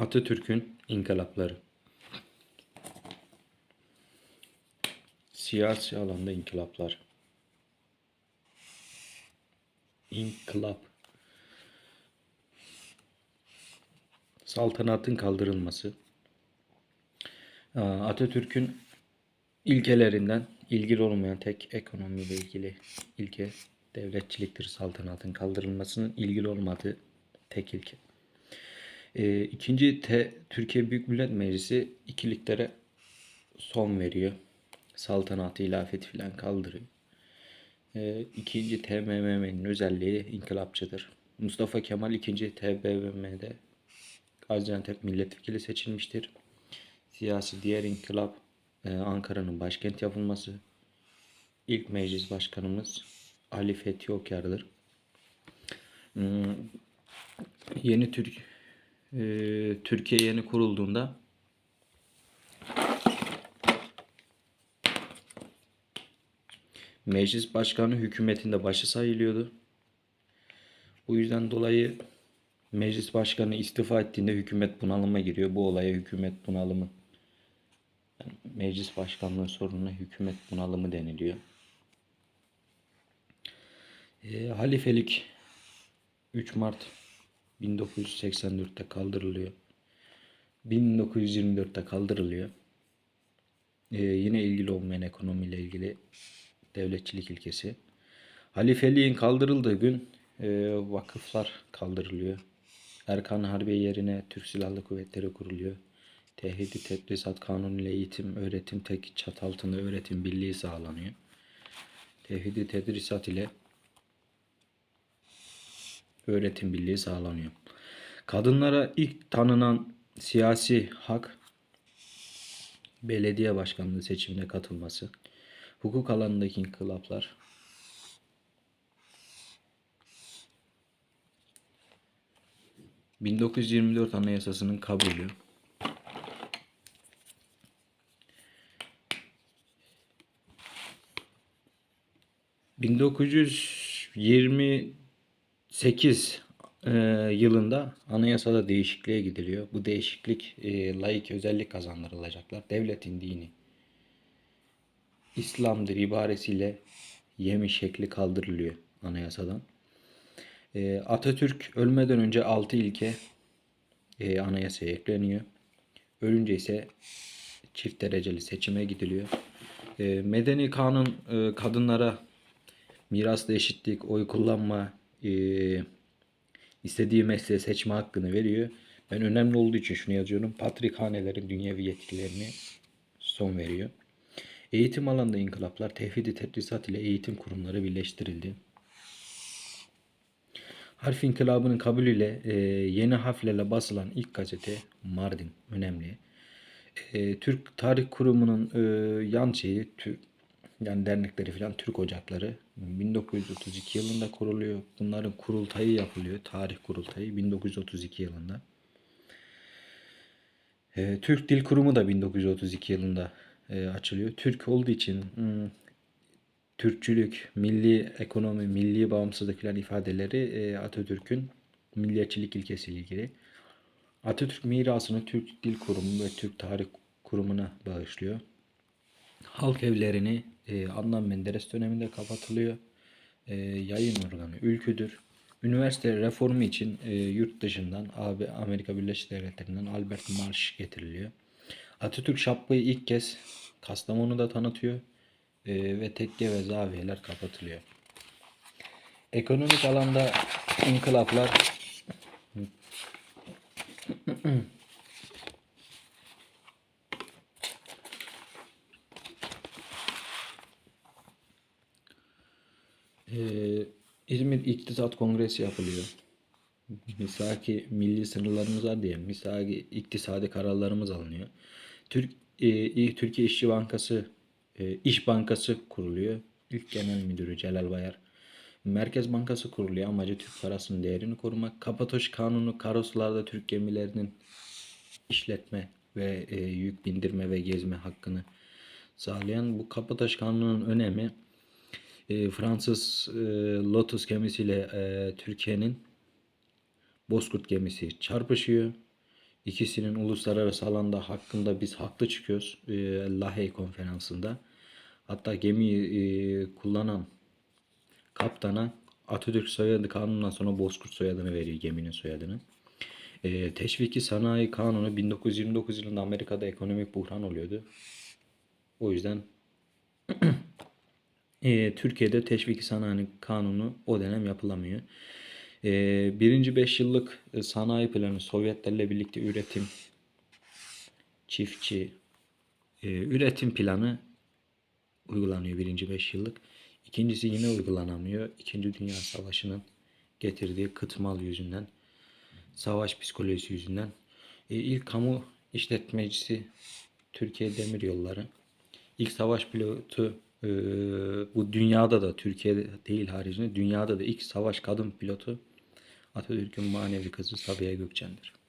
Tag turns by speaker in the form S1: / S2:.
S1: Atatürk'ün inkılapları. Siyasi alanda inkılaplar. İnkılap. Saltanatın kaldırılması. Atatürk'ün ilkelerinden ilgili olmayan tek ekonomiyle ilgili ilke devletçiliktir. Saltanatın kaldırılmasının ilgili olmadığı tek ilke. Ee, ikinci T, Türkiye Büyük Millet Meclisi ikiliklere son veriyor. Saltanatı ilafeti filan kaldırıyor. Ee, ikinci TMMM'nin özelliği inkılapçıdır. Mustafa Kemal ikinci TBMM'de Gaziantep milletvekili seçilmiştir. Siyasi diğer inkılap e, Ankara'nın başkent yapılması. İlk meclis başkanımız Ali Fethi Okyar'dır. Hmm, Yeni Türk e, Türkiye yeni kurulduğunda meclis başkanı hükümetin de başı sayılıyordu. Bu yüzden dolayı meclis başkanı istifa ettiğinde hükümet bunalıma giriyor. Bu olaya hükümet bunalımı yani meclis başkanlığı sorununa hükümet bunalımı deniliyor. E, halifelik 3 Mart 1984'te kaldırılıyor. 1924'te kaldırılıyor. Ee, yine ilgili olmayan ekonomiyle ilgili devletçilik ilkesi. Halifeliğin kaldırıldığı gün e, vakıflar kaldırılıyor. Erkan Harbiye yerine Türk Silahlı Kuvvetleri kuruluyor. Tehdit Tedrisat Kanunu ile eğitim, öğretim tek çat altında öğretim birliği sağlanıyor. Tehdit Tedrisat ile öğretim birliği sağlanıyor. Kadınlara ilk tanınan siyasi hak belediye başkanlığı seçimine katılması, hukuk alanındaki inkılaplar, ...1924 Anayasası'nın kabulü... ...1928 e, yılında anayasada değişikliğe gidiliyor. Bu değişiklik e, laik özellik kazandırılacaklar. Devletin dini İslam'dır ibaresiyle yemi şekli kaldırılıyor anayasadan. E, Atatürk ölmeden önce 6 ilke e, anayasaya ekleniyor. Ölünce ise çift dereceli seçime gidiliyor. E, medeni kanun e, kadınlara mirasla eşitlik, oy kullanma, e, istediği mesleği seçme hakkını veriyor. Ben önemli olduğu için şunu yazıyorum. Patrikhanelerin dünyevi yetkilerini son veriyor. Eğitim alanında inkılaplar, tevhidi tedrisat ile eğitim kurumları birleştirildi. Harf inkılabının kabulüyle e, yeni harflerle basılan ilk gazete Mardin önemli. E, Türk Tarih Kurumu'nun e, yan şeyi, yani dernekleri falan Türk Ocakları 1932 yılında kuruluyor. Bunların kurultayı yapılıyor. Tarih kurultayı 1932 yılında. E, Türk Dil Kurumu da 1932 yılında e, açılıyor. Türk olduğu için hmm, Türkçülük, milli ekonomi, milli bağımsızlık filan ifadeleri e, Atatürk'ün milliyetçilik ilkesiyle ilgili. Atatürk mirasını Türk Dil Kurumu ve Türk Tarih Kurumu'na bağışlıyor. Halk evlerini e, Adnan Menderes döneminde kapatılıyor. E, yayın organı ülküdür. Üniversite reformu için e, yurt dışından AB, Amerika Birleşik Devletleri'nden Albert Marsh getiriliyor. Atatürk şapkayı ilk kez Kastamonu'da tanıtıyor e, ve tekke ve zaviyeler kapatılıyor. Ekonomik alanda inkılaplar Ee, İzmir İktisat Kongresi yapılıyor. Misaki milli sınırlarımız var diye misaki iktisadi kararlarımız alınıyor. Türk e, Türkiye İşçi Bankası e, İş Bankası kuruluyor. İlk Genel Müdürü Celal Bayar. Merkez Bankası kuruluyor. Amacı Türk parasının değerini korumak. Kapatoş Kanunu karasularda Türk gemilerinin işletme ve e, yük bindirme ve gezme hakkını sağlayan bu Kapataş Kanunu'nun önemi e, Fransız e, Lotus gemisiyle e, Türkiye'nin Bozkurt gemisi çarpışıyor. İkisinin uluslararası alanda hakkında biz haklı çıkıyoruz. E, Lahey konferansında. Hatta gemiyi e, kullanan kaptana Atatürk soyadı kanunundan sonra Bozkurt soyadını veriyor geminin soyadını. E, teşviki sanayi kanunu 1929 yılında Amerika'da ekonomik buhran oluyordu. O yüzden e, Türkiye'de teşviki sanayi kanunu o dönem yapılamıyor. E, birinci 5 yıllık sanayi planı Sovyetlerle birlikte üretim, çiftçi, e, üretim planı uygulanıyor birinci 5 yıllık. İkincisi yine uygulanamıyor. İkinci Dünya Savaşı'nın getirdiği kıt mal yüzünden, savaş psikolojisi yüzünden. E, ilk kamu işletmecisi Türkiye Demir Yolları. İlk savaş pilotu e, bu dünyada da Türkiye'de değil haricinde dünyada da ilk savaş kadın pilotu Atatürk'ün manevi kızı Sabiha Gökçen'dir.